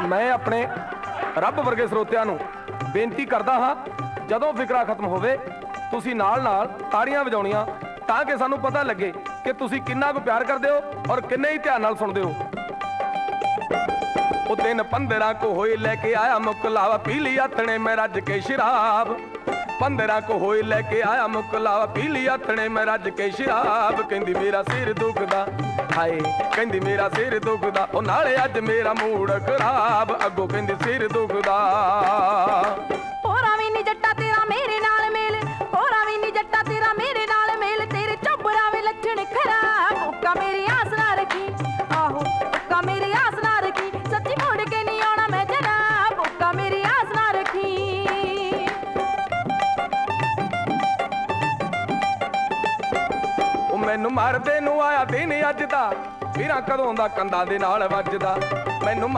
ਮੈਂ ਆਪਣੇ ਰੱਬ ਵਰਗੇ ਸਰੋਤਿਆਂ ਨੂੰ ਬੇਨਤੀ ਕਰਦਾ ਹਾਂ, ਜਦੋਂ ਫਿਕਰਾ ਖਤਮ ਹੋਵੇ, ਤੁਸੀਂ ਨਾਲ-ਨਾਲ ਤਾੜੀਆਂ ਵਜਾਉਣੀਆਂ ਤਾਂ ਕਿ ਸਾਨੂੰ ਪਤਾ ਲੱਗੇ ਕਿ ਤੁਸੀਂ ਕਿੰਨਾ ਕੁ ਪਿਆਰ ਕਰਦੇ ਹੋ ਔਰ ਕਿੰਨੇ ਹੀ ਧਿਆਨ ਨਾਲ ਸੁਣਦੇ ਹੋ। ਉਹ ਦਿਨ 15 ਕੋ ਹੋਏ ਲੈ ਕੇ ਆਇਆ ਮੁਕਲਾਵਾ ਪੀ ਲਈ ਆਥਣੇ ਮੈਂ ਰੱਜ ਕੇ ਸ਼ਰਾਬ। 15 ਕੋ ਹੋਏ ਲੈ ਕੇ ਆਇਆ ਮੁਕਲਾਵਾ ਪੀ ਲਈ ਆਥਣੇ ਮੈਂ ਰੱਜ ਕੇ ਸ਼ਰਾਬ। ਕਹਿੰਦੀ, ਮੇਰਾ ਸਿਰ ਦੁਖਦਾ ਹਾਏ। ਕਹਿੰਦੀ, ਮੇਰਾ ਸਿਰ ਦੁਖਦਾ। ਉਹ ਨਾਲੇ ਅੱਜ ਮੇਰਾ ਮੂਡ ਖਰਾਬ। ਅੱਗੋਂ ਕਹਿੰਦੀ, ਸਿਰ ਦੁਖਦਾ। ਮੈਨੂੰ ਮਰਦੇ ਨੂੰ ਆਇਆ ਦਿਨ ਅੱਜ ਦਾ। ਵੀਰਾਂ ਕਦੋਂ ਦਾ ਕੰਦਾ ਦੇ ਨਾਲ ਵੱਜਦਾ। ਮੈਨੂੰ ਮਰ-